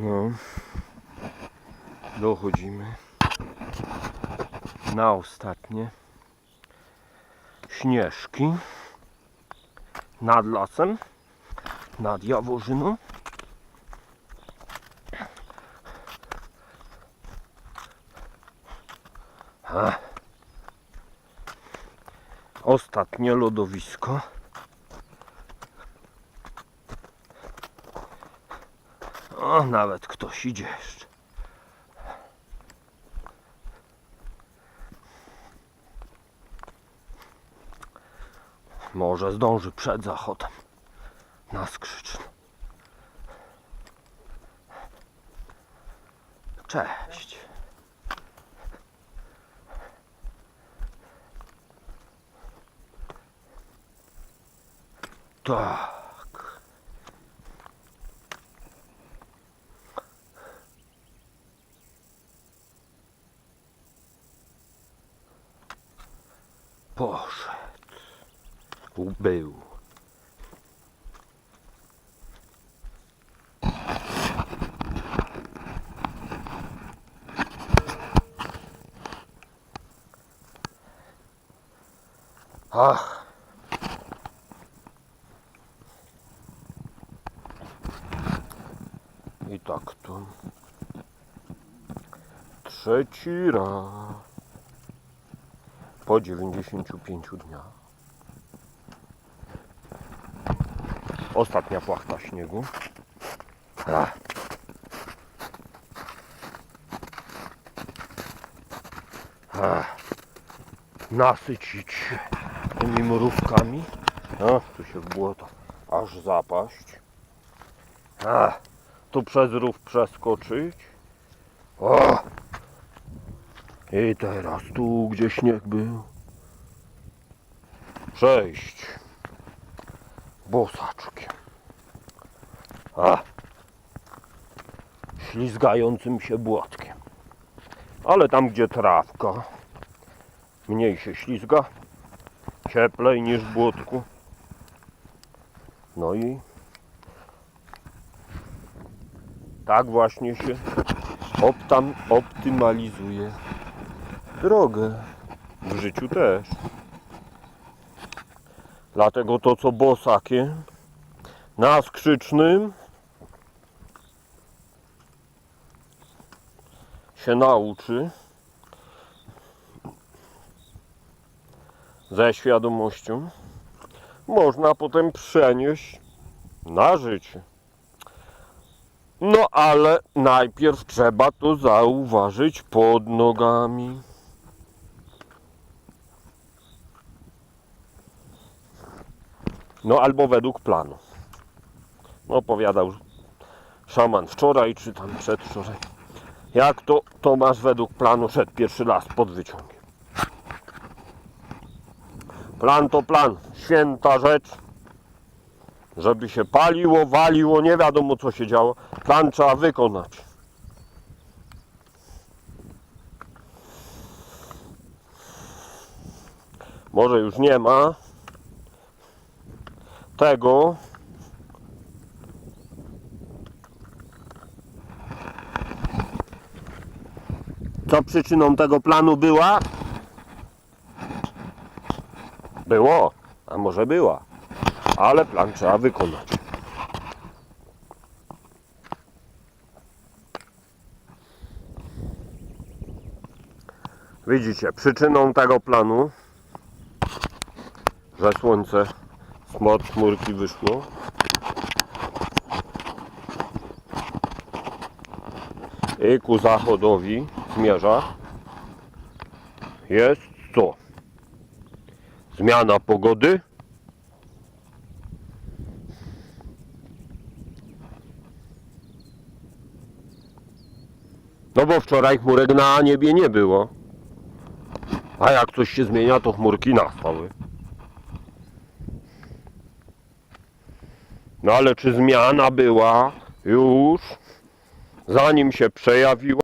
No. Dochodzimy na ostatnie śnieżki nad lasem, nad Jaworzyną. Ostatnie lodowisko. Nawet ktoś idzie jeszcze. Może zdąży przed zachodem na skrzycz. Cześć. Tak. Poszedł. Był. Ach. I tak to. Trzeci raz. Po 95 dniach. Ostatnia płachta śniegu. Ach. Ach. Nasycić tymi mrówkami. O, tu się w błoto aż zapaść. Ach. Tu przez rów przeskoczyć. O! I teraz tu, gdzie śnieg był. Przejść. Bosaczkiem. A. Ślizgającym się błotkiem. Ale tam, gdzie trawka, mniej się ślizga. Cieplej niż w błotku. No i tak właśnie się optam, optymalizuje drogę. W życiu też. Dlatego to co bosakie na skrzycznym się nauczy ze świadomością można potem przenieść na życie. No ale najpierw trzeba to zauważyć pod nogami. No albo według planu. No opowiadał szaman wczoraj, czy tam przedwczoraj. Jak to Tomasz według planu szedł pierwszy raz pod wyciągiem. Plan to plan, święta rzecz. Żeby się paliło, waliło, nie wiadomo co się działo. Plan trzeba wykonać. Może już nie ma tego. Co przyczyną tego planu była? Było, a może była, ale plan trzeba wykonać. Widzicie, przyczyną tego planu, że słońce smot chmurki wyszło, i ku zachodowi zmierza, jest co? Zmiana pogody. No bo wczoraj chmurek na niebie nie było. A jak coś się zmienia, to chmurki nastały. No ale czy zmiana była już zanim się przejawiła?